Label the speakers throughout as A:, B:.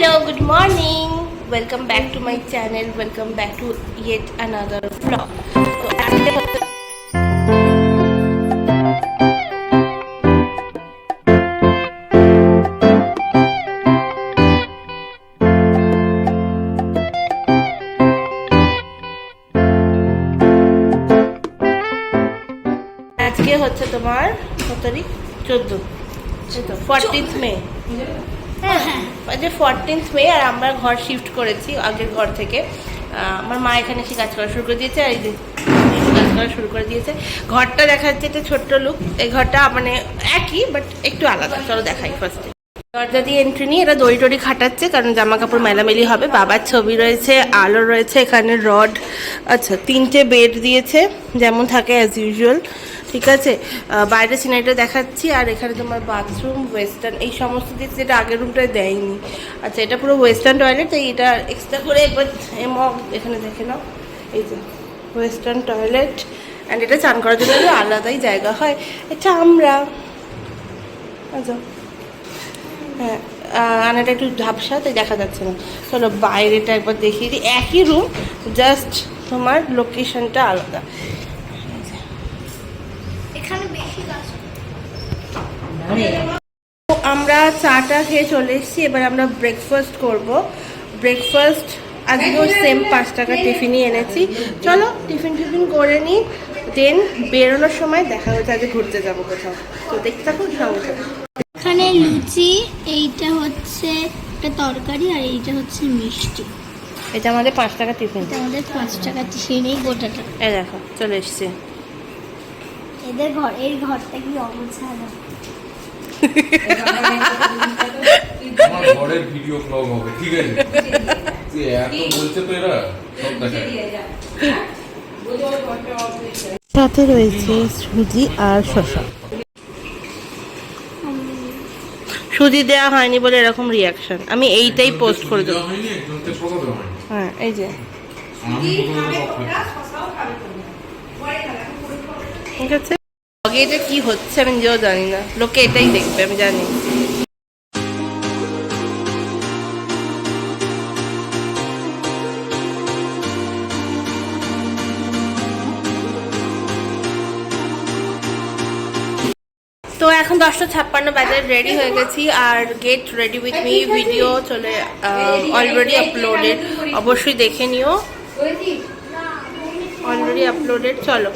A: Hello, good morning. Welcome back to my channel. Welcome back to yet another vlog. তো আজকে হচ্ছে- তোমার কত তারিখ চোদ্দ ফোরটিন্থ মে হ্যাঁ যে ফোরটিন্থ মে আর আমরা ঘর শিফট করেছি আগের ঘর থেকে। আমার মা এখানে এসে কাজ করা শুরু করে দিয়েছে আর এই যে কাজ করা শুরু করে দিয়েছে। ঘরটা দেখা যাচ্ছে একটা ছোট্ট লুক এই ঘরটা মানে একই বাট একটু আলাদা। চলো দেখাই ফার্স্টে দরজা দিয়ে এন্ট্রি নিয়ে এরা দড়ি টড়ি খাটাচ্ছে, কারণ জামা কাপড় মেলামেলি হবে। বাবার ছবি রয়েছে, আলো রয়েছে, এখানে রড আচ্ছা তিনটে বেড দিয়েছে, যেমন থাকে অ্যাজ ইউজুয়াল ঠিক আছে? বাইরে সিনারিটা দেখাচ্ছি, আর এখানে তোমার বাথরুম ওয়েস্টার্ন এই সমস্ত দিক যেটা আগের রুমটায় দেয়নি। আচ্ছা এটা পুরো ওয়েস্টার্ন টয়লেট তাই এটা এক্সট্রা করে একবার মগ এখানে দেখে নাও। এই যে ওয়েস্টার্ন টয়লেট অ্যান্ড এটা চান করার জন্য আলাদাই জায়গা হয়। এটা আমরা আচ্ছা। হ্যাঁ আনাটা একটু ঝাপসা, তাই দেখা যাচ্ছে না। চলো, বাইরেটা একবার দেখিয়ে দিই। একই রুম জাস্ট তোমার লোকেশনটা আলাদা
B: এখানে বেশি গাছ
A: তো আমরা চাটা খেয়ে চলে এসেছি এবার আমরা ব্রেকফাস্ট করব। ব্রেকফাস্ট আজকেও সেম পাঁচ টাকা টিফিনই এনেছি। চলো টিফিন টিফিন করে নিই দেন বেরোনোর সময় দেখা হচ্ছে আজকে ঘুরতে যাব কোথাও। তো দেখতে সঙ্গে থাকুন
B: এখানে লুচি এইটা হচ্ছে একটা তরকারি আর এইটা হচ্ছে মিষ্টি।
A: এটা আমাদের পাঁচ টাকা টিফিন
B: আমাদের পাঁচ টাকা টিফিনেই গোটাটা।
A: এই দেখো চলে এসছে।
B: এদের ঘর এই ঘরটা কি অবস্থান
C: আমার ঘরের ভিডিও ব্লগ হবে ঠিক আছে? এত বলছে তো এরা সব দেখা
A: সাথে রয়েছে সুজি আর শসা সুজি দেওয়া হয়নি বলে এরকম রিয়াকশন আমি এইটাই পোস্ট করে দেবো। হ্যাঁ এই যে। ঠিক আছে? ব্লগে যে কি হচ্ছে আমি নিজেও জানি না। লোকে এটাই দেখবে, আমি জানি। তো এখন দশটা ছাপ্পান্ন বাজে রেডি হয়ে গেছি। আর get ready with me video চলে অলরেডি আপলোডেড অবশ্যই দেখে নিও। অলরেডি আপলোডেড চলো।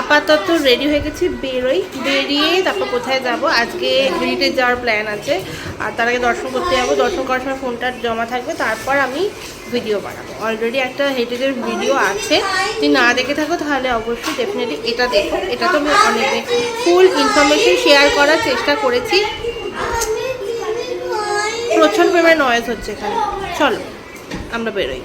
A: আপাতত রেডি হয়ে গেছি, বেরোই। বেরিয়ে তারপর কোথায় যাব? আজকে হেরিটেজ যাওয়ার প্ল্যান আছে। আর তার আগে দর্শন করতে যাব। দর্শন করার সময় ফোনটা জমা থাকবে। তারপর আমি ভিডিও বানাবো। অলরেডি একটা হেরিটেজের ভিডিও আছে। যদি না দেখে থাকো, তাহলে অবশ্যই ডেফিনেটলি এটা দেখো। এটা তো আমি অনেক ফুল ইনফরমেশন শেয়ার করার চেষ্টা করেছি। প্রচণ্ড পরিমাণে নয়েজ হচ্ছে এখানে। চলো, আমরা বেরোই।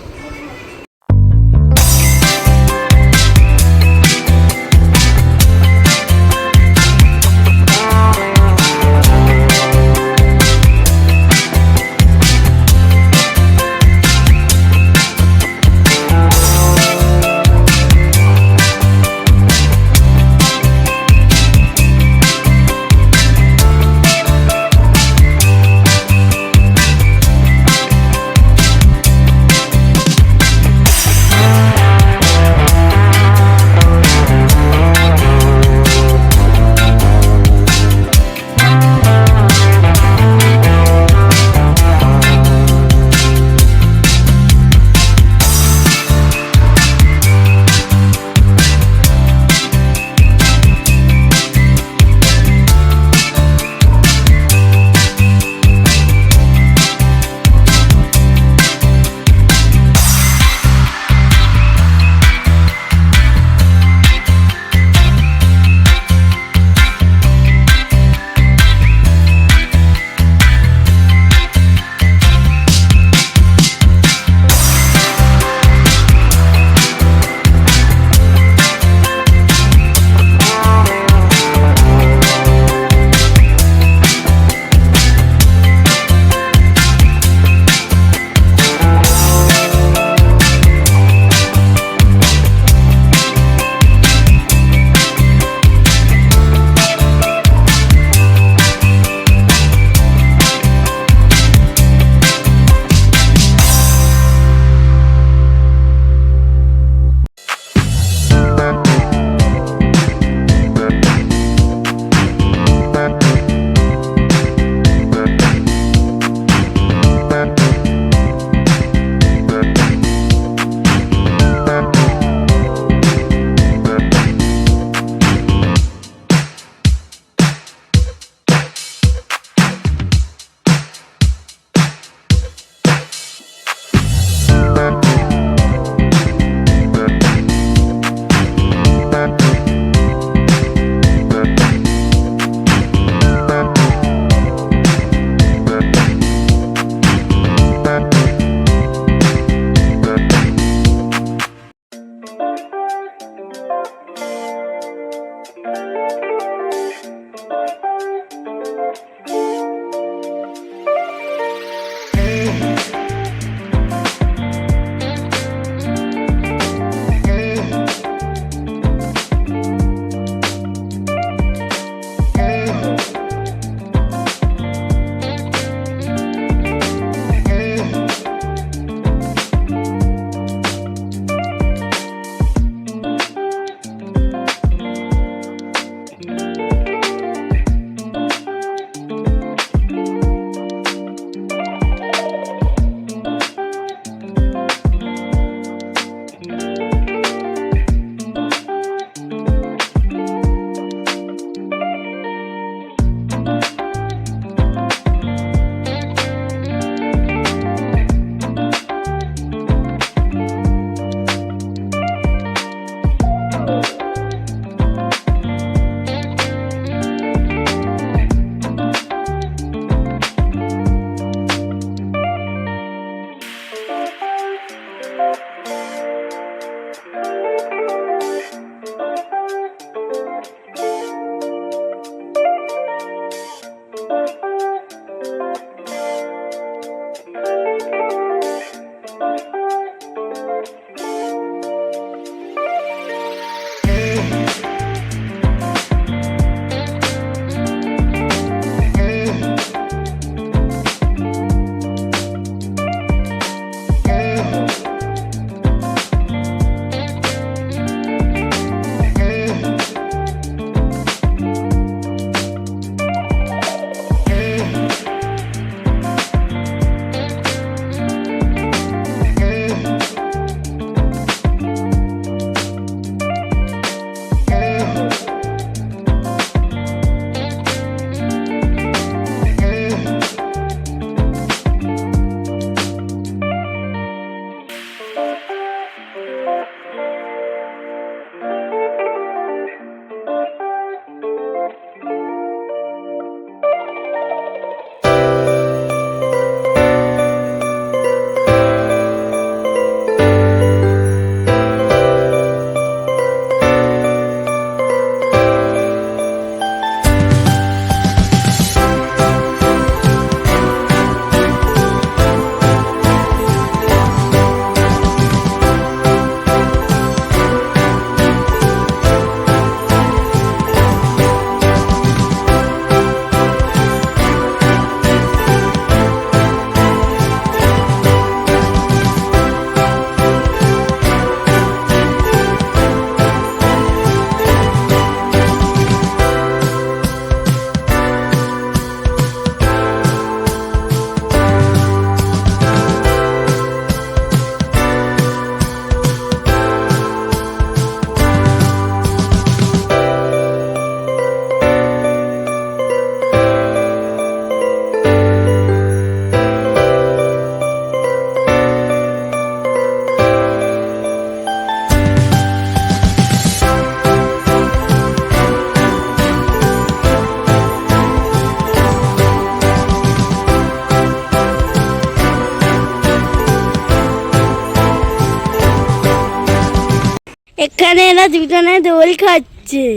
B: দোল খাচ্ছে।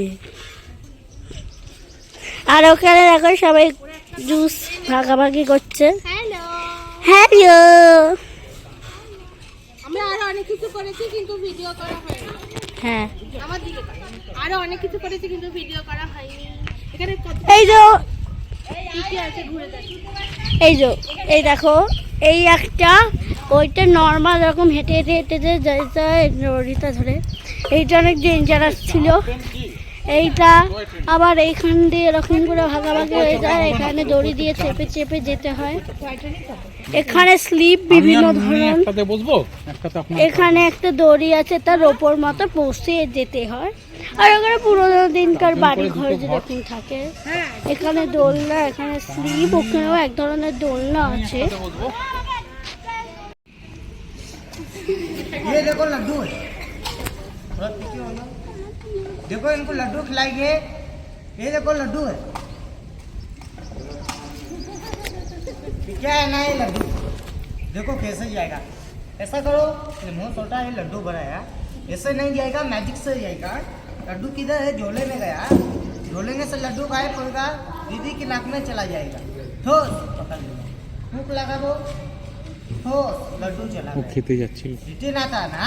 B: আর ওখানে দেখো সবাই জুস ভাগাভাগি করছে।
A: হ্যালো। আমরা আরও অনেক কিছু করেছি কিন্তু ভিডিও করা হয়নি।
B: হ্যাঁ।
A: আমার দিকে আরও অনেক কিছু করেছি কিন্তু ভিডিও করা হয়নি। এখানে
B: এই যে এই যে এই দেখো এই একটা ওইটা নর্মাল এরকম হেঁটে হেঁটে হেঁটে যে যেতে হয় ধরে। এইটা অনেক ডেঞ্জারাস ছিল। এইটা আবার এইখান দিয়ে এরকম করে ভাগাভাগি হয়ে যায় এখানে দড়ি দিয়ে চেপে চেপে যেতে হয়। এখানে স্লিপ বিভিন্ন ধরনের। এখানে একটা দড়ি আছে তার ওপর মতো পৌঁছে যেতে হয়। আর ওখানে পুরোনো দিনকার বাড়ি ঘর যেরকম থাকে। এখানে দোলনা এখানে স্লিপ ওখানেও এক ধরনের দোলনা আছে।
D: বসবো?
E: ये देखो इनको लड्डू खिलाइए ये देखो लड्डू है। क्या है ना ये लड्डू? देखो कैसे जाएगा। ऐसा करो मुँह छोटा है लड्डू भरा है ऐसे नहीं जाएगा मैजिक से जाएगा। लड्डू किधर है? झोले में गया। झोले में से लड्डू खाए होगा दीदी की नाक में चला जाएगा। ठोस पकड़ लेना मुँह लगा वो ठोस लड्डू चला
D: खेती अच्छी
E: रिटर्न आता ना?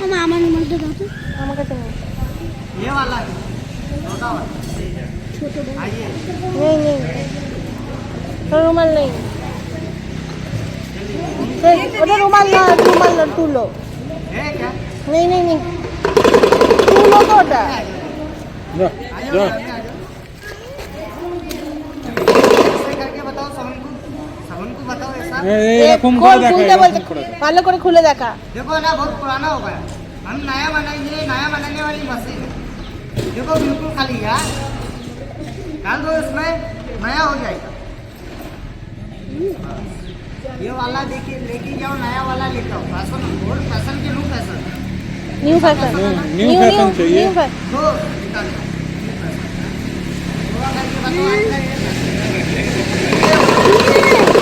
E: मामा
B: আমার মধ্যে দাও তো
A: আমার কাছে নেই
E: ये वाला है छोटा वाला
B: ছোট বড়।
E: आइए
A: নেই নেই তোর রুমাল নেই এই, ওটা রুমাল না রুমাল না তুলো
E: है क्या
A: নেই নেই নেই তুলো তো ওটা
D: এরকম
A: খোল,
D: করে দেখা
A: খুলতে
D: এরকম
A: বলছে
D: করে দেখা।
A: ভালো করে খুলে দেখা
E: देखो ना बहुत पुराना हो गया हम नया बनाएंगे नया बनाने वाली मशीन है देखो बिल्कुल खाली है डाल दो इसमें नया हो जाएगा ये वाला देखिए लेके जाओ नया वाला लेके आओ फैशन और फैशन के लो fashion
A: new fashion
D: new fashion चाहिए।
A: নিউ ফ্যাশন
E: दो निकाल दो थोड़ा करके बताओ आज का ये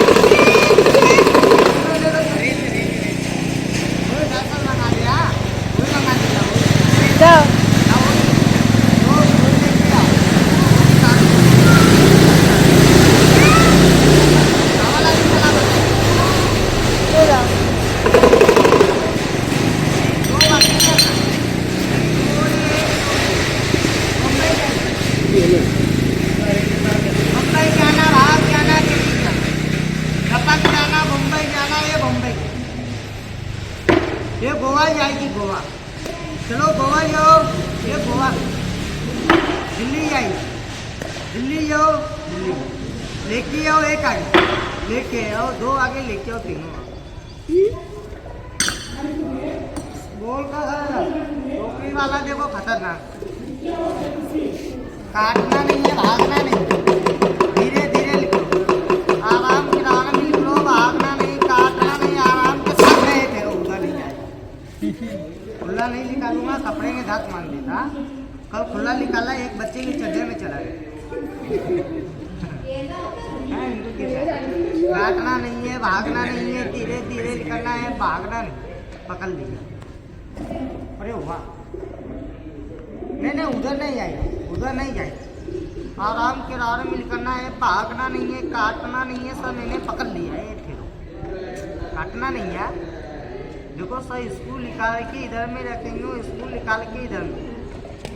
E: मुंबई जाना ये मुंबई। ये गोवा जाएगी, गोवा। चलो गोवा जाओ, ये गोवा। दिल्ली जाएगी दिल्ली जाओ, दिल्ली। लेके आओ एक आगे। लेके आओ, दो आगे लेके आओ, तीनों बोल का टोकरी वाला देखो खतरनाक। काटना नहीं है, भागना नहीं। खुला नहीं निकालूँगा, कपड़े के दांत मान देता कल खुला निकाला, एक बच्चे के चड्डे में चला गया? काटना नहीं है, भागना नहीं है धीरे धीरे करना है, भागना नहीं, पकड़ लिया। अरे वाह। नहीं नहीं, उधर नहीं जाएगा उधर नहीं जाएगा आराम के आराम मिल करना है, भागना नहीं है, काटना नहीं है, सब मैंने पकड़ लिया है ठेलो काटना नहीं है देखो सर स्कूल निकाल के इधर में रखेंगे स्कूल निकाल के इधर में।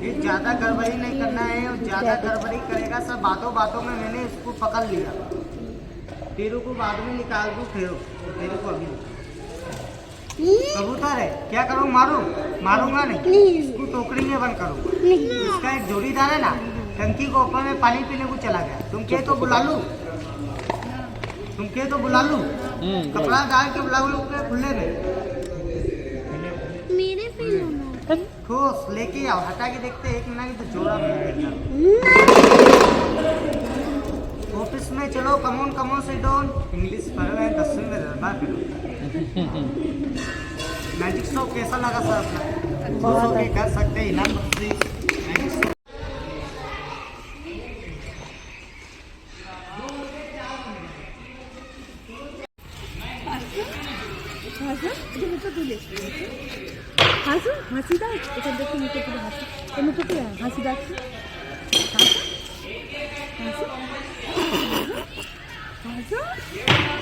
E: ये ज़्यादा गड़बड़ी नहीं करना है और ज़्यादा गड़बड़ी करेगा सब बातों बातों में मैंने इसको पकड़ लिया। तेरे को बाद में निकाल दूँ फेरो तेरे को अभी। कबूतर है क्या करूँ मारूं? मारूँगा नहीं। इसको टोकरी में बंद करूँ। इसका एक जोड़ीदार है ना टंकी को ऊपर में पानी पीने को चला गया। तुम कहे तो बुला लू। तुम कहे तो बुला लू। कपड़ा डाल के बुला लूँ के खुले में। ठोस लेके आओ हटा के देखते एक मिनट की तो जोड़ा देगा। ऑफ़िस में चलो कमोन कमोन से डोन इंग्लिश पढ़ रहे हैं दस में दरबार करो मैजिक शो कैसा लगा सर अपना खुश होके कर सकते हैं इनाम मैजिक शो
A: হাসু হাসি দাও। এখান থেকে মুখে তুলে হাসি। মুখে হাসি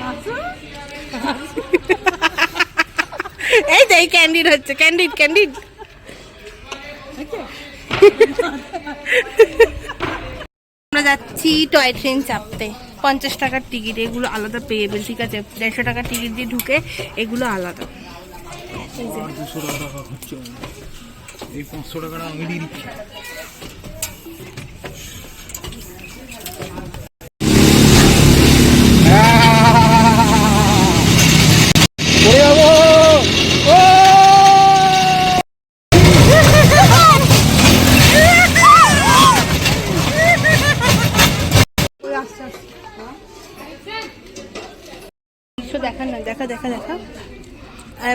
A: হাসু
F: এই তো এই ক্যান্ডিড হচ্ছে ক্যান্ডিড ক্যান্ডিড আমরা যাচ্ছি টয় ট্রেন চাপতে। পঞ্চাশ টাকার টিকিট এগুলো আলাদা পেয়েবেল ঠিক আছে? দেড়শো টাকার টিকিট দিয়ে ঢুকে এগুলো আলাদা।
D: দুশো টাকা খরচ এই পাঁচশো টাকাটা আমি দিয়ে দিচ্ছি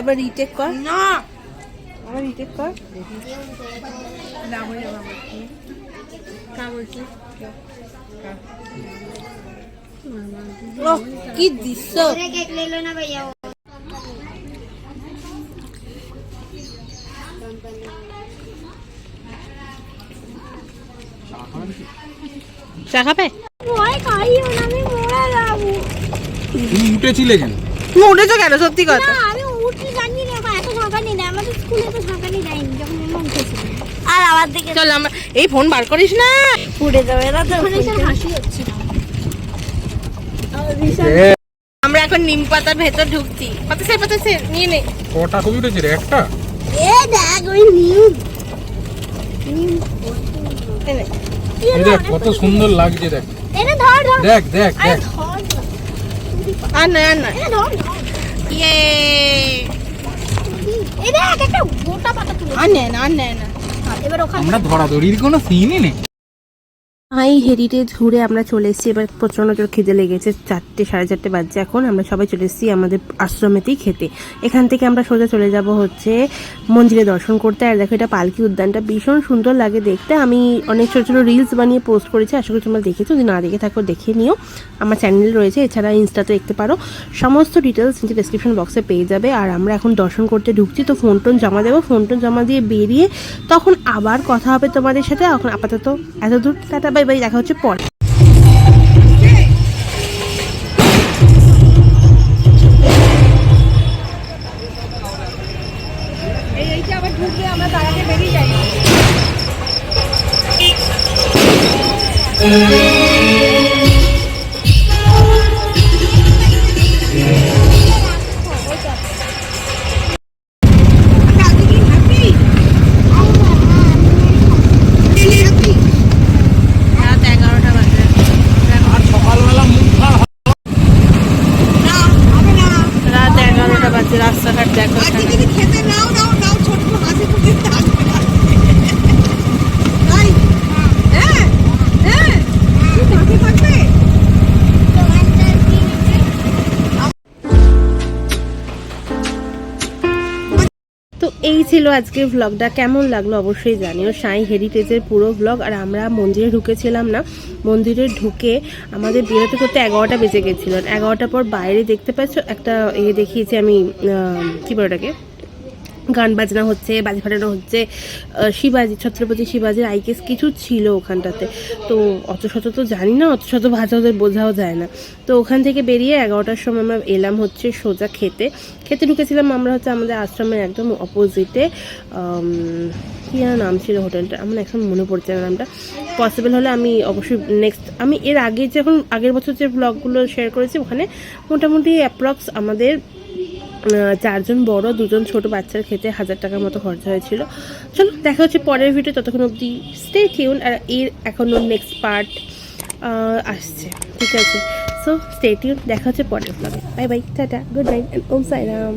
F: আবার রিটেক কর। না। আবার রিটেক কর। কি দৃশ্য
D: উঠেছিলে কেন?
F: তুই উঠেছো কেন? সত্যি কথা।
A: আর আমার দিকে
F: চল আমরা এই ফোন বার করিস না।
A: উড়ে যাবে এরা তো। সব হাসি হচ্ছিল
F: আমরা এখন নিম পাতার ভেতর ঢুকছি। পাতা সে পাতা সে নিয়ে নে।
D: কটা ছবি উঠেছে রে? একটা?
A: এ দেখ ওই
F: নে।
D: এই দেখ কত সুন্দর লাগছে দেখ।
A: এটা ধর ধর।
D: দেখ দেখ দেখ।
F: আর আর
A: ধর।
F: ইয়ে।
A: এই দেখ একটা গোটা পাতা তুলে
F: আর নেয় না আর নেয় না
A: এবার ওখানে
D: আমরা ধরাধরির কোনো সিনই নেই।
F: হাই হেরিটেজ ঘুরে আমরা চলে এসেছি। এবার প্রচণ্ড জোর খিদে লেগেছে, চারটে, সাড়ে চারটে বাজছে এখন। আমরা সবাই চলে এসেছি আমাদের আশ্রমেতেই খেতে। এখান থেকে আমরা সোজা চলে যাব হচ্ছে মন্দিরে দর্শন করতে। আর দেখো, এটা পালকি উদ্যানটা ভীষণ সুন্দর লাগে দেখতে। আমি অনেক ছোটো ছোটো রিলস বানিয়ে পোস্ট করেছি, আশা করি তোমরা দেখেছ। যদি না দেখে থাকো, দেখে নিও। আমার চ্যানেল রয়েছে, এছাড়া ইনস্টাতে দেখতে পারো। সমস্ত ডিটেলস নিচে ডিসক্রিপশন বক্সে পেয়ে যাবে। আর আমরা এখন দর্শন করতে ঢুকছি, তো ফোন টোন জমা দেবো। ফোন টোন জমা দিয়ে বেরিয়ে তখন আবার কথা হবে তোমাদের সাথে। এখন আপাতত এত দূর, টাটা বাই বাই দেখা হচ্ছে পরে। এই ছিল আজকে ভ্লগটা কেমন লাগল অবশ্যই জানিও। সাই হেরিটেজের পুরো ভ্লগ আর আমরা মন্দিরে ঢুকেছিলাম না। মন্দিরে ঢুকে আমাদের বেরোতে করতে এগারোটা বেজে গেছিল। এগারোটার পর বাইরে দেখতে পাচ্ছ, একটা ইয়ে দেখিয়েছি আমি কী বলে ওটাকে? গান বাজনা হচ্ছে, বাজি ফাটানো হচ্ছে শিবাজি, ছত্রপতি শিবাজির আইকেস কিছু ছিল ওখানটাতে। তো অত শত তো জানি না, অত শত ভাষা ওদের বোঝাও যায় না। তো ওখান থেকে বেরিয়ে এগারোটার সময় আমরা এলাম হচ্ছে সোজা খেতে। খেতে ঢুকেছিলাম আমরা হচ্ছে আমাদের আশ্রমের একদম অপোজিটে কী যেন নাম ছিল হোটেলটা, আমার এখন মনে পড়ছে না নামটা। পসিবল হলে আমি অবশ্যই নেক্সট আমি এর আগে যখন আগের বছর যে ব্লগগুলো শেয়ার করেছি, ওখানে মোটামুটি অ্যাপ্রক্স আমাদের চারজন বড়, দুজন ছোট বাচ্চার খেতে হাজার টাকার মতো খরচা হয়েছিল। চলো, দেখা হচ্ছে পরের ভিডিও ততক্ষণ অবধি স্টে টিউন আর এর এখনও নেক্সট পার্ট আসছে, ঠিক আছে? সো স্টে টিউন দেখা হচ্ছে পরের ব্লগে bye bye tata good night Om Sairam